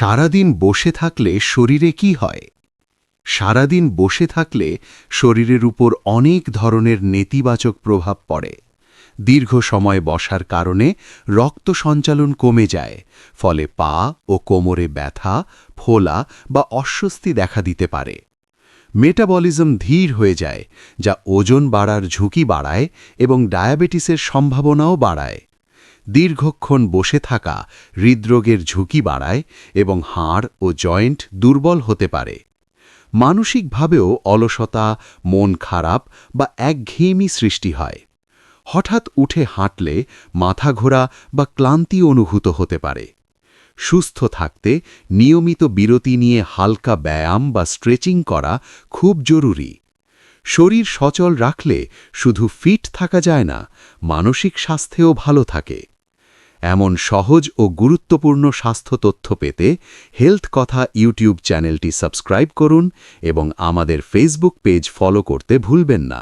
সারাদিন বসে থাকলে শরীরে কি হয়? সারাদিন বসে থাকলে শরীরের উপর অনেক ধরনের নেতিবাচক প্রভাব পড়ে। দীর্ঘ সময় বসার কারণে রক্ত সঞ্চালন কমে যায়, ফলে পা ও কোমরে ব্যথা, ফোলা বা অস্বস্তি দেখা দিতে পারে। মেটাবলিজম ধীর হয়ে যায়, যা ওজন বাড়ার ঝুঁকি বাড়ায় এবং ডায়াবেটিসের সম্ভাবনাও বাড়ায়। দীর্ঘক্ষণ বসে থাকা হৃদরোগের ঝুঁকি বাড়ায় এবং হাড় ও জয়েন্ট দুর্বল হতে পারে। মানসিকভাবেও অলসতা, মন খারাপ বা একঘেয়েমি সৃষ্টি হয়। হঠাৎ উঠে হাঁটলে মাথা ঘোরা বা ক্লান্তি অনুভূত হতে পারে। সুস্থ থাকতে নিয়মিত বিরতি নিয়ে হালকা ব্যায়াম বা স্ট্রেচিং করা খুব জরুরি। শরীর সচল রাখলে শুধু ফিট থাকা যায় না, মানসিক স্বাস্থ্যেও ভালো থাকে। এমন সহজ ও গুরুত্বপূর্ণ স্বাস্থ্য তথ্য পেতে হেলথ কথা ইউটিউব চ্যানেলটি সাবস্ক্রাইব করুন এবং আমাদের ফেসবুক পেজ ফলো করতে ভুলবেন না।